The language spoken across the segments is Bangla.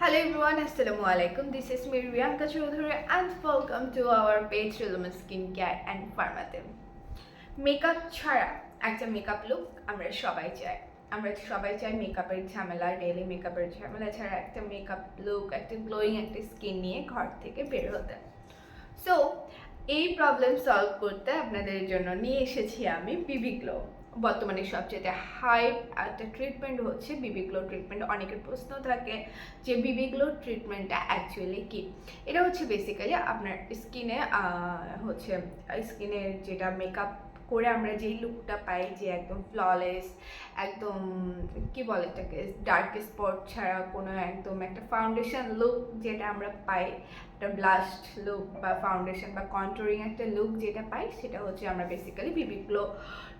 Hello everyone, Assalamu alaikum. This is me Riyanka Chaudhary and welcome to our page Rilum Skincare and Pharmatim. Makeup ছাড়া একটা মেকআপ লুক আমরা সবাই চাই আমরা সবাই চাই মেকআপের ঝামেলা ডেলি মেকআপের ঝামেলা ছাড়া একটা মেকআপ লুক একটা গ্লোয়িং একটা স্কিন নিয়ে ঘর থেকে বের হতে সো এই প্রবলেম সলভ করতে আপনাদের জন্য নিয়ে এসেছি আমি বিবি গ্লো বর্তমানে সবচেয়ে হাই একটা ট্রিটমেন্ট হচ্ছে বিবিগ্লো ট্রিটমেন্ট অনেকের প্রশ্ন থাকে যে বিবিগ্লো ট্রিটমেন্টটা অ্যাকচুয়ালি কী? এটা হচ্ছে বেসিক্যালি আপনার স্কিনে হচ্ছে স্কিনের যেটা মেকআপ করে আমরা যেই লুকটা পাই যে একদম ফ্ললেস একদম, কি বলে এটাকে ডার্ক স্পট ছাড়া কোনো একদম একটা ফাউন্ডেশন লুক যেটা আমরা পাই, একটা ব্লাস্ট লুক বা ফাউন্ডেশন বা কন্ট্রোরিং একটা লুক যেটা পাই, সেটা হচ্ছে আমরা বেসিক্যালি বিবি গ্লো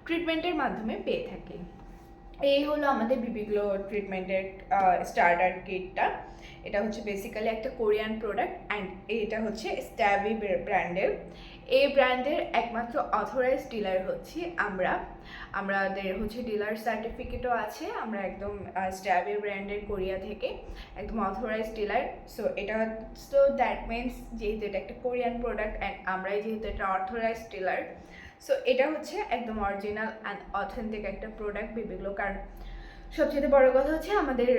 ট্রিটমেন্টের মাধ্যমে পেয়ে থাকি। এই হলো আমাদের বিবি গ্লো ট্রিটমেন্টের স্টার্টার কিটটা এটা হচ্ছে বেসিক্যালি একটা কোরিয়ান প্রোডাক্ট অ্যান্ড এটা হচ্ছে স্ট্যাবি ব্র্যান্ডের এই ব্র্যান্ডের একমাত্র অথরাইজ ডিলার হচ্ছে আমরা। আমাদের হচ্ছে ডিলার সার্টিফিকেটও আছে, আমরা একদম স্ট্যাবি ব্র্যান্ডের কোরিয়া থেকে একদম অথরাইজ ডিলার সো এটা সো দ্যাট মিনস যেহেতু এটা একটা কোরিয়ান প্রোডাক্ট অ্যান্ড আমরাই যেহেতু এটা অথরাইজ ডিলার সো এটা হচ্ছে একদম অরিজিনাল অ্যান্ড অথেন্টিক একটা প্রোডাক্ট বিবিগুলো কারণ সবচেয়ে বড় কথা হচ্ছে আমাদের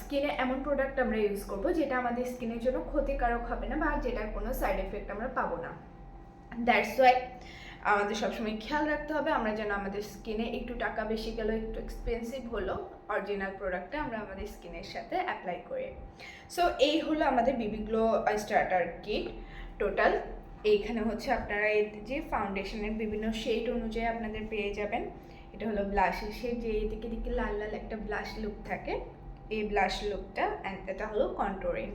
স্কিনে এমন প্রোডাক্ট আমরা ইউজ করব যেটা আমাদের স্কিনের জন্য ক্ষতিকারক হবে না বা যেটার কোনো সাইড এফেক্ট আমরা পাবো না। দ্যাটস ওয়াই আমাদের সবসময় খেয়াল রাখতে হবে, আমরা যেন আমাদের স্কিনে একটু টাকা বেশি গেল একটু এক্সপেন্সিভ হলো অরিজিনাল প্রোডাক্টটা আমরা আমাদের স্কিনের সাথে অ্যাপ্লাই করি। সো এই হলো আমাদের বিবি গ্লো স্টার্টার কিট টোটাল এইখানে হচ্ছে আপনারা এই যে ফাউন্ডেশনের বিভিন্ন শেড অনুযায়ী আপনাদের পেয়ে যাবেন। এটা হলো ব্লাশের শেড যে এদিকে দিকে লাল লাল একটা ব্লাশ লুক থাকে। এই ব্লাশ লুকটা অ্যান্ড এটা হলো কন্ট্রোরিং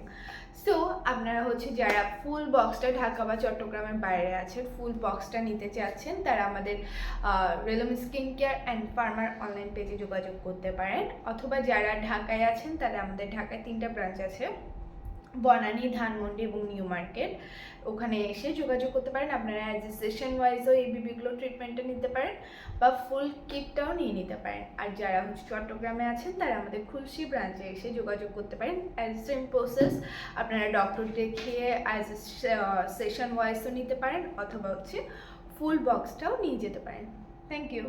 সো আপনারা হচ্ছে যারা ফুল বক্সটা ঢাকা বা চট্টগ্রামের বাইরে আছেন ফুল বক্সটা নিতে চাচ্ছেন, তারা আমাদের রেলম স্কিন কেয়ার অ্যান্ড ফার্মার অনলাইন পেজে যোগাযোগ করতে পারেন। অথবা যারা ঢাকায় আছেন, তারা আমাদের ঢাকায় তিনটা ব্রাঞ্চ আছে। বনানী, ধানমন্ডি এবং নিউ মার্কেট। ওখানে এসে যোগাযোগ করতে পারেন। আপনারা অ্যাজ এ সেশন ওয়াইজও এই বিবিগুলো ট্রিটমেন্টটা নিতে পারেন বা ফুল কিটটাও নিয়ে নিতে পারেন। আর যারা হচ্ছে চট্টগ্রামে আছেন, তারা আমাদের খুলশি ব্রাঞ্চে এসে যোগাযোগ করতে পারেন। অ্যাজ এ সেম প্রসেস আপনারা ডক্টর দেখিয়ে অ্যাজ এ সেশন ওয়াইজও নিতে পারেন অথবা হচ্ছে ফুল বক্সটাও নিয়ে যেতে পারেন। Thank you